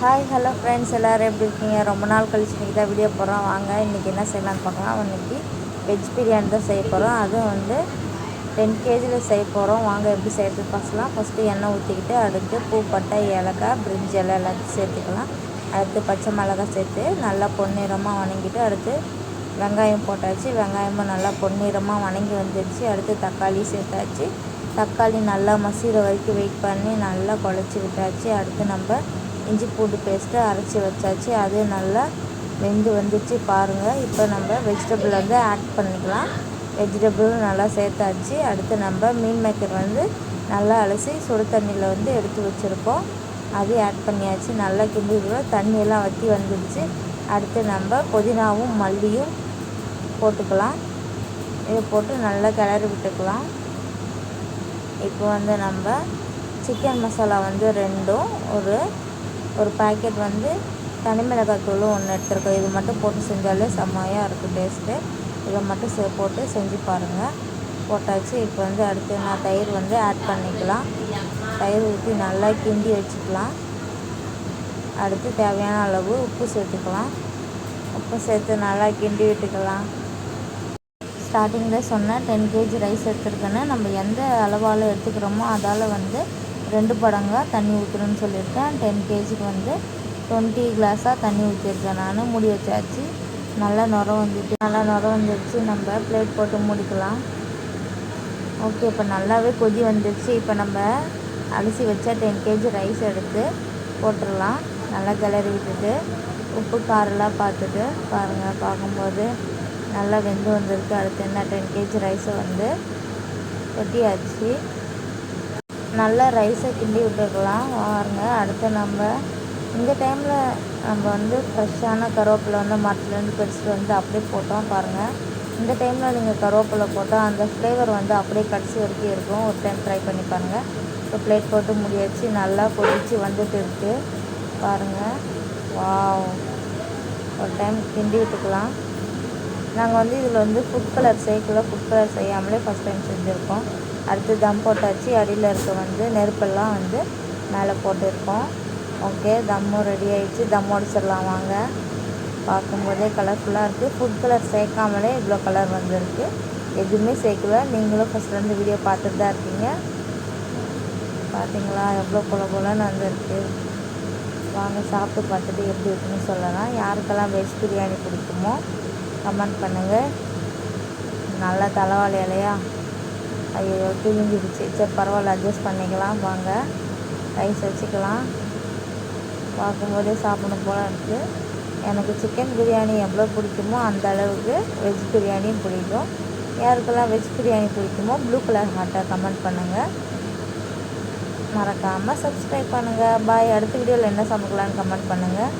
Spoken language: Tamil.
ஹாய் ஹலோ ஃப்ரெண்ட்ஸ் எல்லோரும் எப்படி இருக்கீங்க? ரொம்ப நாள் கழிச்சு இன்றைக்கி தான் வீடியோ போடுறோம். வாங்க இன்றைக்கி என்ன செய்யலாம்னு பார்க்கலாம். இன்றைக்கி வெஜ் பிரியாணி தான் செய்ய போகிறோம் அதுவும் வந்து டென் கேஜியில் செய்ய போகிறோம் வாங்க எப்படி செய்கிறது பார்க்கலாம். ஃபஸ்ட்டு எண்ணெய் ஊற்றிக்கிட்டு அடுத்து பூ பட்டை ஏலக்காய் பிரிஞ்சி இலை எல்லாத்தையும் சேர்த்துக்கலாம். அடுத்து பச்சை மிளகாய் சேர்த்து நல்லா பொன்னிறமாக வணங்கிட்டு அடுத்து வெங்காயம் போட்டாச்சு. வெங்காயமும் நல்லா பொன்னிறமாக வணங்கி வந்துடுச்சு அடுத்து தக்காளி சேர்த்தாச்சு. தக்காளி நல்லா மசீர வரைக்கும் வெயிட் பண்ணி நல்லா குழச்சி விட்டாச்சு. அடுத்து நம்ம இஞ்சி பூண்டு பேஸ்ட்டு அரைச்சி வச்சாச்சு. அது நல்லா வெந்து வந்துச்சு பாருங்கள் இப்போ நம்ம வெஜிடபிள் வந்து ஆட் பண்ணிக்கலாம். வெஜிடபிளும் நல்லா சேர்த்தாச்சு. அடுத்து நம்ம மீன் மேக்கர் வந்து நல்லா அலசி சுடு தண்ணியில் வந்து எடுத்து வச்சுருக்கோம். அதையும் ஆட் பண்ணியாச்சு. நல்லா கிண்டிடுவோம் தண்ணியெல்லாம் வற்றி வந்துடுச்சு. அடுத்து நம்ம புதினாவும் மல்லியும் போட்டுக்கலாம். இதை போட்டு நல்லா கிளறி விட்டுக்கலாம். இப்போ வந்து நம்ம சிக்கன் மசாலா வந்து ரெண்டும் ஒரு ஒரு பாக்கெட் வந்து தனி மிளகாய் தூளும் ஒன்று எடுத்துருக்கோம். இது மட்டும் போட்டு செஞ்சாலே செம்மையாக இருக்கும் டேஸ்ட்டு இதை மட்டும் செ போட்டு செஞ்சு பாருங்கள் போட்டாச்சு. இப்போ வந்து அடுத்து நான் தயிர் வந்து ஆட் பண்ணிக்கலாம். தயிர் ஊற்றி நல்லா கிண்டி வச்சுக்கலாம். அடுத்து தேவையான அளவு உப்பு சேர்த்துக்கலாம். உப்பு சேர்த்து நல்லா கிண்டி விட்டுக்கலாம். ஸ்டார்டிங்கில் சொன்னேன் டென் கேஜி ரைஸ் எடுத்துருக்கேன்னு நம்ம எந்த அளவால் எடுத்துக்கிறோமோ அதால் வந்து ரெண்டு படங்களாக தண்ணி ஊற்றணும்னு சொல்லியிருக்கேன். டென் கேஜிக்கு வந்து டுவெண்ட்டி கிளாஸாக தண்ணி ஊற்றிருக்கேன் நான். மூடி வச்சாச்சு. நல்லா நுர வந்துட்டு நல்லா நுர வந்துடுச்சு நம்ம பிளேட் போட்டு முடிக்கலாம். ஓகே இப்போ நல்லாவே கொதி வந்துடுச்சு இப்போ நம்ம அரிசி வச்சா டென் கேஜி ரைஸ் எடுத்து போட்டுடலாம். நல்லா கிளறி விட்டுட்டு உப்பு காரெல்லாம் பார்த்துட்டு பாருங்கள் பார்க்கும்போது நல்லா வெந்து வந்திருக்கு. அடுத்து என்ன? டென் கேஜி ரைஸை வந்து கொட்டியாச்சு. நல்லா ரைஸை கிண்டி விட்டுக்கலாம் பாருங்க அடுத்து நம்ம இந்த டைமில் நம்ம வந்து ஃப்ரெஷ்ஷான கருவேப்பிலை வந்து மரத்துலேருந்து பறிச்சுட்டு வந்து அப்படியே போட்டோம் பாருங்கள் இந்த டைமில் நீங்கள் கருவேப்பிலை போட்டால் அந்த ஃப்ளேவர் வந்து அப்படியே கடைசி வரைக்கும் இருக்கும். ஒரு டைம் ட்ரை பண்ணி பாருங்கள் இப்போ பிளேட் போட்டு முடியாச்சு நல்லா கொதிச்சு வந்துட்டு இருக்குது பாருங்கள் வாவ் ஒரு டைம் கிண்டி விட்டுக்கலாம். நாங்கள் வந்து இதில் வந்து ஃபுட் கலர் சேர்க்கல ஃபுட் கலர் செய்யாமலே ஃபஸ்ட் டைம் செஞ்சுருக்கோம். அடுத்து தம் போட்டாச்சு அடியில் இருக்க வந்து நெருப்பெல்லாம் வந்து மேலே போட்டிருக்கோம். ஓகே தம்மும் ரெடி ஆகிடுச்சு தம் உடச்சிடலாம் வாங்க. பார்க்கும்போதே கலர்ஃபுல்லாக இருக்குது ஃபுட் கலர் சேர்க்காமலே இவ்வளோ கலர் வந்திருக்கு. எதுவுமே சேர்க்கல. நீங்களும் ஃபஸ்ட்லேருந்து வீடியோ பார்த்துட்டு தான் இருக்கீங்க. பார்த்தீங்களா எவ்வளோ குல குலன்னு வந்திருக்கு. வாங்க சாப்பிட்டு பார்த்துட்டு எப்படி இருக்குன்னு சொல்லலாம். யாருக்கெல்லாம் வெஜ் பிரியாணி பிடிக்குமோ கமெண்ட் பண்ணுங்கள் நல்லா தலைவாழை இலையா? ஐயோ கிழிஞ்சிடுச்சு. சரி பரவாயில்ல அட்ஜஸ்ட் பண்ணிக்கலாம். வாங்க. ரைஸ் வச்சுக்கலாம். பார்க்கும்போதே சாப்பிடணும் போல இருக்குது எனக்கு சிக்கன் பிரியாணி எவ்வளோ பிடிக்குமோ அந்த அளவுக்கு வெஜ் பிரியாணியும் பிடிக்கும். யாருக்கெல்லாம் வெஜ் பிரியாணி பிடிக்குமோ ப்ளூ கலர் ஹார்ட்டை கமெண்ட் பண்ணுங்கள் மறக்காமல் சப்ஸ்கிரைப் பண்ணுங்கள் பாய் அடுத்த வீடியோவில் என்ன சமைக்கலான்னு கமெண்ட் பண்ணுங்கள்